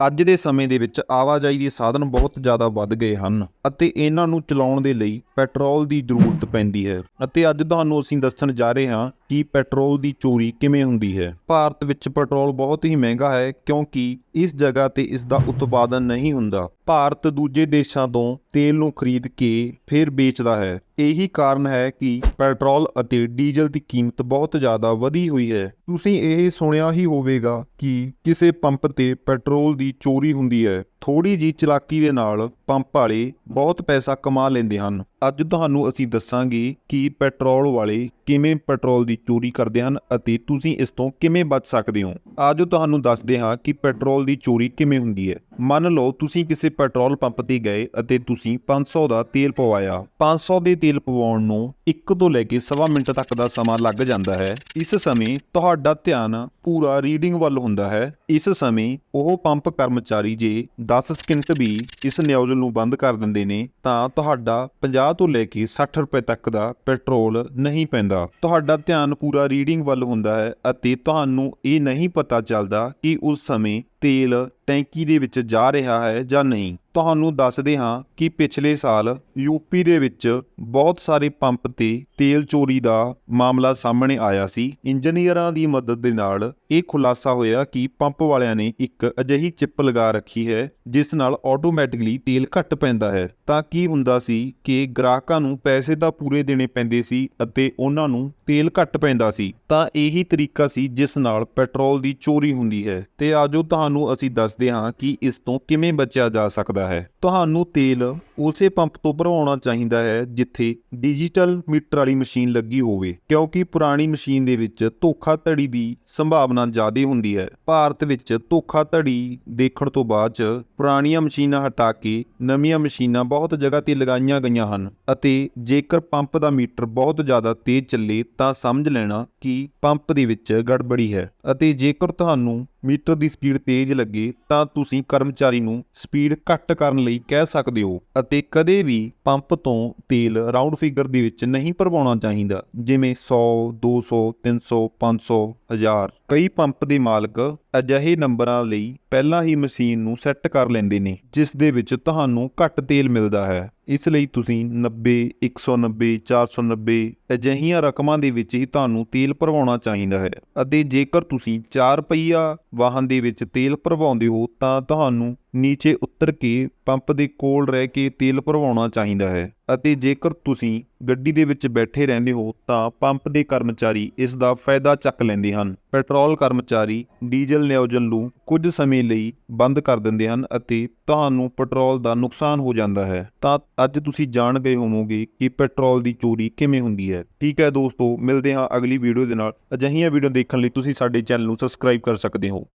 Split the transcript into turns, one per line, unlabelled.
ਅੱਜ ਦੇ ਸਮੇਂ ਦੇ ਵਿੱਚ ਆਵਾਜਾਈ ਦੇ ਸਾਧਨ ਬਹੁਤ ਜ਼ਿਆਦਾ ਵੱਧ ਗਏ ਹਨ ਅਤੇ ਇਹਨਾਂ ਨੂੰ ਚਲਾਉਣ ਦੇ ਲਈ ਪੈਟਰੋਲ ਦੀ ਜ਼ਰੂਰਤ ਪੈਂਦੀ ਹੈ ਅਤੇ ਅੱਜ ਤੁਹਾਨੂੰ ਅਸੀਂ ਦੱਸਣ ਜਾ ਰਹੇ ਹਾਂ ਕਿ ਪੈਟਰੋਲ ਦੀ ਚੋਰੀ ਕਿਵੇਂ ਹੁੰਦੀ ਹੈ? ਭਾਰਤ ਵਿੱਚ ਪੈਟਰੋਲ ਬਹੁਤ ਹੀ ਮਹਿੰਗਾ ਹੈ ਕਿਉਂਕਿ ਇਸ ਜਗ੍ਹਾ ਤੇ ਇਸ ਦਾ ਉਤਪਾਦਨ ਨਹੀਂ ਹੁੰਦਾ। ਭਾਰਤ ਦੂਜੇ ਦੇਸ਼ਾਂ ਤੋਂ ਤੇਲ ਨੂੰ ਖਰੀਦ ਕੇ ਫਿਰ ਵੇਚਦਾ ਹੈ। ਇਹੀ ਕਾਰਨ ਹੈ ਕਿ ਪੈਟਰੋਲ ਅਤੇ ਡੀਜ਼ਲ ਦੀ ਕੀਮਤ ਬਹੁਤ ਜ਼ਿਆਦਾ ਵਧੀ ਹੋਈ ਹੈ। ਤੁਸੀਂ ਇਹ ਸੁਣਿਆ ਹੀ ਹੋਵੇਗਾ ਕਿ ਕਿਸੇ ਪੰਪ ਤੇ ਪੈਟਰੋਲ ਦੀ ਚੋਰੀ ਹੁੰਦੀ ਹੈ। ਥੋੜੀ ਜੀ ਚਲਾਕੀ ਦੇ ਨਾਲ ਪੰਪ ਵਾਲੇ ਬਹੁਤ ਪੈਸਾ ਕਮਾ ਲੈਂਦੇ ਹਨ। ਅੱਜ ਤੁਹਾਨੂੰ ਅਸੀਂ ਦੱਸਾਂਗੇ ਕਿ ਪੈਟਰੋਲ ਵਾਲੇ ਕਿਵੇਂ ਪੈਟਰੋਲ ਦੀ ਚੋਰੀ ਕਰਦੇ ਹਨ ਅਤੇ ਤੁਸੀਂ ਇਸ ਤੋਂ ਕਿਵੇਂ ਬਚ ਸਕਦੇ ਹੋ। ਆਜੋ ਤੁਹਾਨੂੰ ਦੱਸਦੇ ਹਾਂ ਕਿ ਪੈਟਰੋਲ ਦੀ ਚੋਰੀ ਕਿਵੇਂ ਹੁੰਦੀ ਹੈ। ਮੰਨ ਲਓ ਤੁਸੀਂ ਕਿਸੇ ਪੈਟਰੋਲ ਪੰਪ ਤੇ ਗਏ ਅਤੇ ਤੁਸੀਂ 500 ਦਾ ਤੇਲ ਪਵਾਇਆ। 500 ਦੇ ਤੇਲ ਪਵਾਉਣ ਨੂੰ 1 ਤੋਂ ਲੈ ਕੇ ਸਵਾ ਮਿੰਟ ਤੱਕ ਦਾ ਸਮਾਂ ਲੱਗ ਜਾਂਦਾ ਹੈ। ਇਸ ਸਮੇਂ ਤੁਹਾਡਾ ਧਿਆਨ ਪੂਰਾ ਰੀਡਿੰਗ ਵੱਲ ਹੁੰਦਾ ਹੈ। ਇਸ ਸਮੇਂ ਉਹ ਪੰਪ ਕਰਮਚਾਰੀ ਜੇ 10 ਸਕਿੰਟ ਵੀ ਇਸ ਨਿਊਜ਼ਲ ਨੂੰ ਬੰਦ ਕਰ ਦਿੰਦੇ ਨੇ, ਤਾਂ ਤੁਹਾਡਾ 50 ਤੋਂ ਲੈ ਕੇ 60 ਰੁਪਏ ਤੱਕ ਦਾ ਪੈਟਰੋਲ ਨਹੀਂ ਪੈਂਦਾ। ਤੁਹਾਡਾ ਧਿਆਨ ਪੂਰਾ ਰੀਡਿੰਗ ਵੱਲ ਹੁੰਦਾ ਹੈ ਅਤੇ ਤੁਹਾਨੂੰ ਇਹ ਨਹੀਂ ਪਤਾ ਪਤਾ ਚੱਲਦਾ ਕਿ ਉਸ ਸਮੇਂ ਤੇਲ ਟੈਂਕੀ ਦੇ ਵਿੱਚ ਜਾ ਰਿਹਾ ਹੈ ਜਾਂ ਨਹੀਂ? ਤੁਹਾਨੂੰ ਦੱਸਦੇ ਹਾਂ ਕਿ ਪਿਛਲੇ ਸਾਲ ਯੂਪੀ ਦੇ ਵਿੱਚ ਬਹੁਤ ਸਾਰੇ ਪੰਪ ਤੇ ਤੇਲ ਚੋਰੀ ਦਾ ਮਾਮਲਾ ਸਾਹਮਣੇ ਆਇਆ ਸੀ। ਇੰਜੀਨੀਅਰਾਂ ਦੀ ਮਦਦ ਦੇ ਨਾਲ ਇਹ ਖੁਲਾਸਾ ਹੋਇਆ ਕਿ ਪੰਪ ਵਾਲਿਆਂ ਨੇ ਇੱਕ ਅਜਿਹੀ ਚਿੱਪ ਲਗਾ ਰੱਖੀ ਹੈ, ਜਿਸ ਨਾਲ ਆਟੋਮੈਟਿਕਲੀ ਤੇਲ ਘੱਟ ਪੈਂਦਾ ਹੈ। ਤਾਂ ਕੀ ਹੁੰਦਾ ਸੀ ਕਿ ਗ੍ਰਾਹਕਾਂ ਨੂੰ ਪੈਸੇ ਤਾਂ ਪੂਰੇ ਦੇਣੇ ਪੈਂਦੇ ਸੀ ਅਤੇ ਉਹਨਾਂ ਨੂੰ ਤੇਲ ਘੱਟ ਪੈਂਦਾ ਸੀ? ਤਾਂ ਇਹੀ ਤਰੀਕਾ ਸੀ ਜਿਸ ਨਾਲ ਪੈਟਰੋਲ ਦੀ ਚੋਰੀ ਹੁੰਦੀ ਹੈ। ਤੇ ਆਜੋ ਤੁਹਾਨੂੰ ਅਸੀਂ ਦੱਸਦੇ ਹਾਂ ਕਿ ਇਸ ਤੋਂ ਕਿਵੇਂ ਬਚਿਆ ਜਾ ਸਕਦਾ ਹੈ। ਤੁਹਾਨੂੰ ਤੇਲ ਉਸੇ ਪੰਪ ਤੋਂ ਭਰਵਾਉਣਾ ਚਾਹੀਦਾ ਹੈ ਜਿੱਥੇ ਡਿਜੀਟਲ ਮੀਟਰ ਵਾਲੀ ਮਸ਼ੀਨ ਲੱਗੀ ਹੋਵੇ, ਕਿਉਂਕਿ ਪੁਰਾਣੀ ਮਸ਼ੀਨ ਦੇ ਵਿੱਚ ਧੋਖਾਧੜੀ ਦੀ ਸੰਭਾਵਨਾ ਜ਼ਿਆਦਾ ਹੁੰਦੀ ਹੈ। ਭਾਰਤ ਵਿੱਚ ਧੋਖਾਧੜੀ ਦੇਖਣ ਤੋਂ ਬਾਅਦ ਚ ਪੁਰਾਣੀਆਂ ਮਸ਼ੀਨਾਂ ਹਟਾ ਕੇ ਨਵੀਆਂ ਮਸ਼ੀਨਾਂ ਬਹੁਤ ਜਗ੍ਹਾ ਤੇ ਲਗਾਈਆਂ ਗਈਆਂ ਹਨ ਅਤੇ ਜੇਕਰ ਪੰਪ ਦਾ ਮੀਟਰ ਬਹੁਤ ਜ਼ਿਆਦਾ ਤੇਜ਼ ਚੱਲੇ ਤਾਂ ਸਮਝ ਲੈਣਾ ਕਿ ਪੰਪ ਦੇ ਵਿੱਚ ਗੜਬੜੀ ਹੈ ਅਤੇ ਜੇਕਰ ਤੁਹਾਨੂੰ ਮੀਟਰ ਦੀ ਸਪੀਡ ਤੇਜ਼ ਲੱਗੇ ਤਾਂ ਤੁਸੀਂ ਕਰਮਚਾਰੀ ਨੂੰ ਸਪੀਡ ਘੱਟ ਕਰਨ ਲਈ ਕਹਿ ਸਕਦੇ ਹੋ ਅਤੇ ਕਦੇ ਵੀ ਪੰਪ ਤੋਂ ਤੇਲ ਰਾਉਂਡ ਫਿਗਰ ਦੇ ਵਿੱਚ ਨਹੀਂ ਭਰਵਾਉਣਾ ਚਾਹੀਦਾ, ਜਿਵੇਂ 100 200 300 500 1000 ਕਈ ਪੰਪ ਦੇ ਮਾਲਕ ਅਜਿਹੇ ਨੰਬਰਾਂ ਲਈ ਪਹਿਲਾਂ ਹੀ ਮਸ਼ੀਨ ਨੂੰ ਸੈੱਟ ਕਰ ਲੈਂਦੇ ਨੇ, ਜਿਸ ਦੇ ਵਿੱਚ ਤੁਹਾਨੂੰ ਘੱਟ ਤੇਲ ਮਿਲਦਾ ਹੈ। ਇਸ ਲਈ ਤੁਸੀਂ 90 190 490 ਅਜਿਹੀਆਂ ਰਕਮਾਂ ਦੇ ਵਿੱਚ ਹੀ ਤੁਹਾਨੂੰ ਤੇਲ ਭਰਵਾਉਣਾ ਚਾਹੀਦਾ ਹੈ ਅਤੇ ਜੇਕਰ ਤੁਸੀਂ 4 ਪਹੀਆ ਵਾਹਨ ਦੇ ਵਿੱਚ ਤੇਲ ਭਰਵਾਉਂਦੇ ਹੋ ਤਾਂ ਤੁਹਾਨੂੰ ਨੀਚੇ ਉਤਰ ਕੇ ਪੰਪ ਦੇ ਕੋਲ ਰਹਿ ਕੇ ਤੇਲ ਭਰਵਾਉਣਾ ਚਾਹੀਦਾ ਹੈ ਅਤੇ ਜੇਕਰ ਤੁਸੀਂ ਗੱਡੀ ਦੇ ਵਿੱਚ ਬੈਠੇ ਰਹਿੰਦੇ ਹੋ ਤਾਂ ਪੰਪ ਦੇ ਕਰਮਚਾਰੀ ਇਸ ਦਾ ਫਾਇਦਾ ਚੱਕ ਲੈਂਦੇ ਹਨ। ਪੈਟਰੋਲ ਕਰਮਚਾਰੀ ਡੀਜ਼ਲ ਨਿਯੋਜਨ ਨੂੰ ਕੁਝ ਸਮੇਂ ਲਈ ਬੰਦ ਕਰ ਦਿੰਦੇ ਹਨ ਅਤੇ ਤੁਹਾਨੂੰ ਪੈਟਰੋਲ ਦਾ ਨੁਕਸਾਨ ਹੋ ਜਾਂਦਾ ਹੈ। ਤਾਂ ਅੱਜ ਤੁਸੀਂ ਜਾਣ ਗਏ ਹੋਵੋਗੇ ਕਿ ਪੈਟਰੋਲ ਦੀ ਚੋਰੀ ਕਿਵੇਂ ਹੁੰਦੀ ਹੈ। ਠੀਕ ਹੈ ਦੋਸਤੋ, ਮਿਲਦੇ ਹਾਂ ਅਗਲੀ ਵੀਡੀਓ ਦੇ ਨਾਲ। ਅਜਿਹੀਆਂ ਵੀਡੀਓ ਦੇਖਣ ਲਈ ਤੁਸੀਂ ਸਾਡੇ ਚੈਨਲ ਨੂੰ ਸਬਸਕ੍ਰਾਈਬ ਕਰ ਸਕਦੇ ਹੋ।